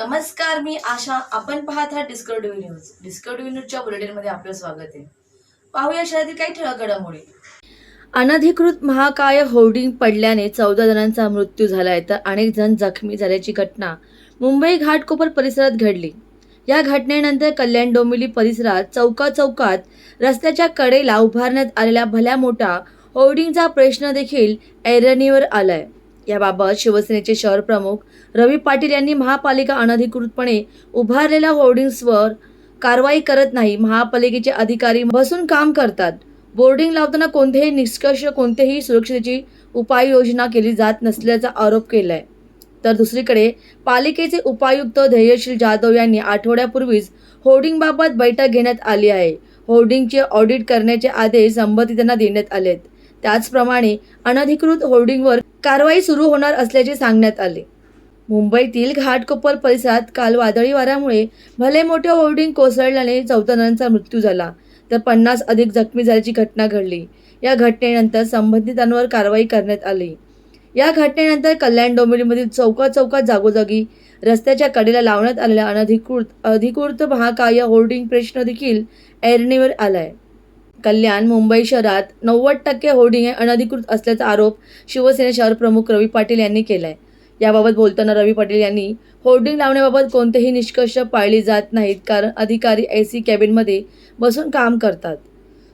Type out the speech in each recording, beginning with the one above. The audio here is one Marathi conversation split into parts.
नमस्कार मी आशा. आपण पाहत आहात डिस्कवरी न्यूज डिस्कवरी न्यूजच्या बुलेटिनमध्ये आपलं स्वागत आहे. पाहूया शहरातील काही ठळक घडामोडी अनधिकृत महाकाय होर्डिंग पडल्याने चौदा जणांचा मृत्यू झाला आहे तर अनेक जण जखमी झाल्याची घटना मुंबई घाटकोपर परिसरात घडली. या घटनेनंतर कल्याण डोंबिवली परिसरात चौका चौकात रस्त्याच्या कडेला उभारण्यात आलेल्या भल्या मोठा होर्डिंगचा प्रश्न देखील ऐरणीवर आलाय. याबाबत शिवसेनेचे शहर प्रमुख रवी पाटील यांनी महापालिका अनधिकृतपणे उभारलेल्या होर्डिंग्सवर कारवाई करत नाही. महापालिकेचे अधिकारी बसून काम करतात. बोर्डिंग लावताना कोणतेही निष्कर्ष कोणतेही सुरक्षेची उपाययोजना केली जात नसल्याचा आरोप केलाय. तर दुसरीकडे पालिकेचे उपायुक्त धैर्यशील जाधव यांनी आठवड्यापूर्वीच होर्डिंगबाबत बैठक घेण्यात आली आहे. होर्डिंगचे ऑडिट करण्याचे आदेश संबंधितांना देण्यात आलेत. त्याचप्रमाणे अनधिकृत होर्डिंगवर कारवाई सुरू होणार असल्याचे सांगण्यात आले. मुंबईतील घाटकोपर परिसरात काल वादळी वाऱ्यामुळे भले मोठे होर्डिंग कोसळल्याने चौदा जणांचा मृत्यू झाला तर पन्नास अधिक जखमी झाल्याची घटना घडली. या घटनेनंतर संबंधितांवर कारवाई करण्यात आली. या घटनेनंतर कल्याण डोंबिवलीमधील चौका चौकात जागोजागी रस्त्याच्या कडेला लावण्यात आलेल्या अनधिकृत अधिकृत महाकाय होर्डिंग प्रश्न देखील ऐरणीवर आलाय. कल्याण मुंबई शहरात नव्वद टक्के होर्डिंग हे अनधिकृत असल्याचा आरोप शिवसेना शहर प्रमुख रवी पाटील यांनी केला आहे याबाबत बोलताना रवी पाटील यांनी होर्डिंग लावण्याबाबत कोणतेही निष्कर्ष पाळले जात नाहीत कारण अधिकारी ए सी कॅबिनमध्ये बसून काम करतात.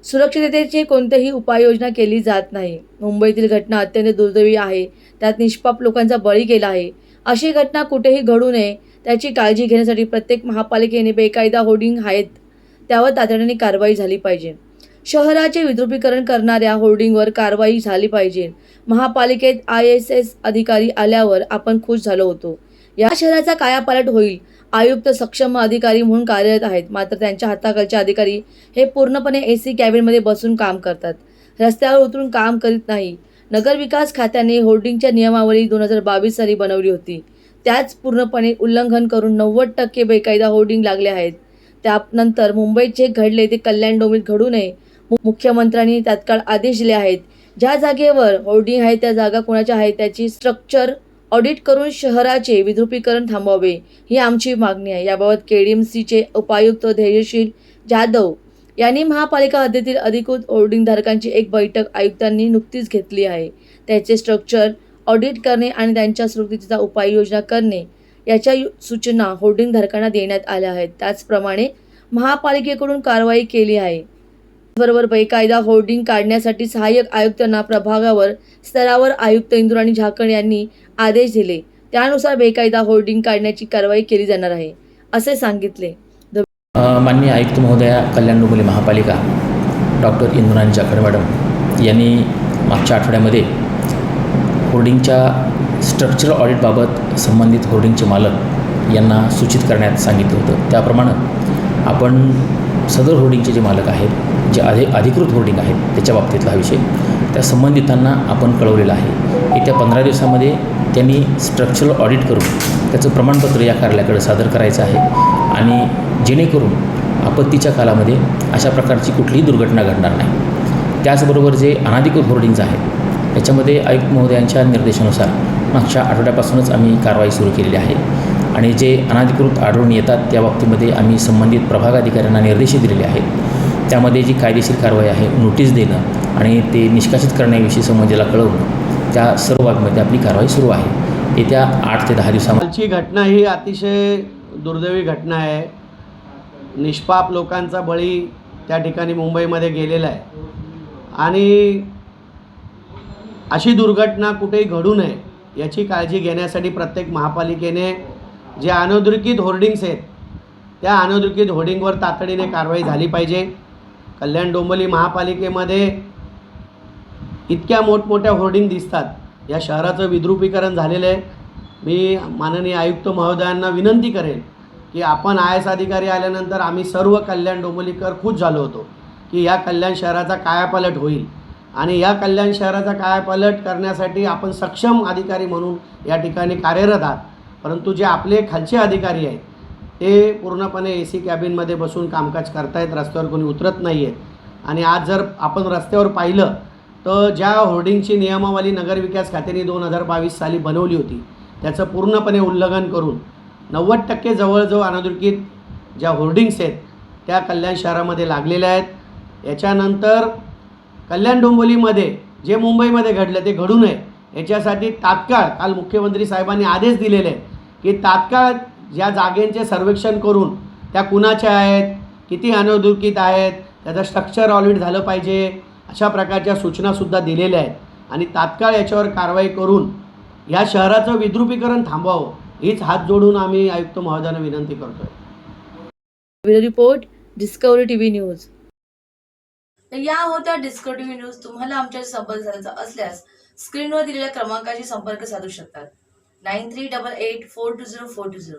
सुरक्षिततेची कोणतीही उपाययोजना केली जात नाही. मुंबईतील घटना अत्यंत दुर्दैवी आहे. त्यात निष्पाप लोकांचा बळी गेला आहे. अशी घटना कुठेही घडू नये त्याची काळजी घेण्यासाठी प्रत्येक महापालिकेने बेकायदा होर्डिंग आहेत. त्यावर तातडीने कारवाई झाली पाहिजे. शहराचे विद्रुपीकरण करणाऱ्या होर्डिंगवर कारवाई झाली पाहिजे. महापालिकेत आय एस एस अधिकारी आल्यावर आपण खुश झालो होतो. या शहराचा कायापालट होईल आयुक्त सक्षम अधिकारी म्हणून कार्यरत आहेत मात्र त्यांच्या हाताखालचे अधिकारी हे पूर्णपणे ए सी कॅबिनमध्ये बसून काम करतात. रस्त्यावर उतरून काम करीत नाही. नगरविकास खात्याने होर्डिंगच्या नियमावली दोन हजार बावीस साली बनवली होती. त्याच पूर्णपणे उल्लंघन करून नव्वद टक्के बेकायदा होर्डिंग लागले आहेत. त्यानंतर मुंबईत जे घडले ते कल्याण डोंबिवलीत घडू नये मुख्यमंत्र्यांनी तात्काळ आदेश दिले आहेत. ज्या जागेवर होर्डिंग आहे त्या जागा कोणाच्या आहेत त्याची स्ट्रक्चर ऑडिट करून शहराचे विद्रुपीकरण थांबवावे ही आमची मागणी आहे. याबाबत केडीएमसीचे उपायुक्त धैर्यशील जाधव यांनी महापालिका हद्दीतील अधिकृत होर्डिंगधारकांची एक बैठक आयुक्तांनी नुकतीच घेतली आहे. त्याचे स्ट्रक्चर ऑडिट करणे आणि त्यांच्या सुरक्षिततेचा उपाययोजना करणे याच्या यु- सूचना होर्डिंगधारकांना देण्यात आल्या आहेत. त्याचप्रमाणे महापालिकेकडून कारवाई केली आहे. बरोबर बेकायदा होर्डिंग काढण्यासाठी सहाय्यक आयुक्तांना प्रभागावर स्तरावर आयुक्त इंद्राणी झाकण यांनी आदेश दिले. त्यानुसार बेकायदा होर्डिंग काढण्याची कारवाई केली जाणार आहे असे सांगितले. माननीय आयुक्त महोदया कल्याण डोंबिवली महापालिका डॉक्टर इंद्राणी जाखड मॅडम यांनी मागच्या आठवड्यामध्ये होर्डिंगच्या स्ट्रक्चरल ऑडिटबाबत संबंधित होर्डिंगचे मालक यांना सूचित करण्यात सांगितलं होतं. त्याप्रमाणे आपण सदर होर्डिंगचे जे मालक आहेत जे अधि अधिकृत होर्डिंग आहेत त्याच्या बाबतीतला हा विषय. त्या संबंधितांना आपण कळवलेला आहे येत्या पंधरा दिवसामध्ये त्यांनी स्ट्रक्चरल ऑडिट करून त्याचं प्रमाणपत्र या कार्यालयाकडे सादर करायचं आहे आणि जेणेकरून आपत्तीच्या कालामध्ये अशा प्रकारची कुठलीही दुर्घटना घडणार नाही. त्याचबरोबर जे अनाधिकृत होर्डिंग्ज आहेत त्याच्यामध्ये आयुक्त महोदयांच्या निर्देशानुसार मागच्या आठवड्यापासूनच आम्ही कारवाई सुरू केलेली आहे आणि जे अनाधिकृत आढळून येतात त्या बाबतीमध्ये आम्ही संबंधित प्रभाग अधिकाऱ्यांना दिलेले आहेत. त्यामध्ये जी कायदेशीर कारवाई आहे नोटीस देणं आणि ते निष्कासित करण्याविषयी समजेला कळवणं त्या सर्व बाबीमध्ये आपली कारवाई सुरू आहे. येत्या आठ ते दहा दिवसांची घटना ही अतिशय दुर्दैवी घटना आहे. निष्पाप लोकांचा बळी त्या ठिकाणी मुंबईमध्ये गेलेला आहे. आणि अशी दुर्घटना कुठेही घडू नये याची काळजी घेण्यासाठी प्रत्येक महापालिकेने जे अनधिकृत होर्डिंग्स आहेत त्या अनधिकृत होर्डिंगवर तातडीने कारवाई झाली पाहिजे. कल्याण डोंबली महापालिकेमध्ये इतक्या मोठमोठ्या होर्डिंग दिसतात. या शहराचं विद्रुपीकरण झालेलं आहे. मी माननीय आयुक्त महोदयांना विनंती करेन की आपण आय एस अधिकारी आल्यानंतर आम्ही सर्व कल्याण डोंबलीकर खुश झालो होतो की या कल्याण शहराचा कायापालट होईल. आणि या कल्याण शहराचा कायापालट करण्यासाठी आपण सक्षम अधिकारी म्हणून या ठिकाणी कार्यरत आहात. परंतु जे आपले खालचे अधिकारी आहेत ते पूर्णपणे ए सी कॅबिनमध्ये बसून कामकाज करतायत रस्त्यावर कोणी उतरत नाही आहेत आणि आज जर आपण रस्त्यावर पाहिलं तर ज्या होर्डिंगची नियमावली नगरविकास खात्याने दोन हजार बावीस साली बनवली होती त्याचं पूर्णपणे उल्लंघन करून नव्वद टक्के जवळजवळ अनादुरकीत ज्या होर्डिंग्स आहेत त्या कल्याण शहरामध्ये लागलेल्या आहेत. याच्यानंतर कल्याण डोंबोलीमध्ये जे मुंबईमध्ये घडलं ते घडू नये. याच्यासाठी तात्काळ काल मुख्यमंत्री साहेबांनी आदेश दिलेले आहेत की तात्काळ ज्या जागेंचे सर्वेक्षण करून त्या कुणाच्या आहेत किती अनधिकृत आहेत त्याचं स्ट्रक्चर ऑडिट झालं पाहिजे अशा प्रकारच्या सूचनासुद्धा दिलेल्या आहेत. आणि तात्काळ याच्यावर कारवाई करून या शहराचं विद्रुपीकरण थांबवावं हीच हात जोडून आम्ही आयुक्त महोदयांना विनंती करतोय. Bureau report Discovery TV news. या होत्या डिस्कवरी टीव्ही न्यूज तुम्हाला आमच्याशी संपर्क साधायचा असल्यास स्क्रीनवर दिलेल्या क्रमांकाशी संपर्क साधू शकतात. Nine three double eight four two zero four two zero.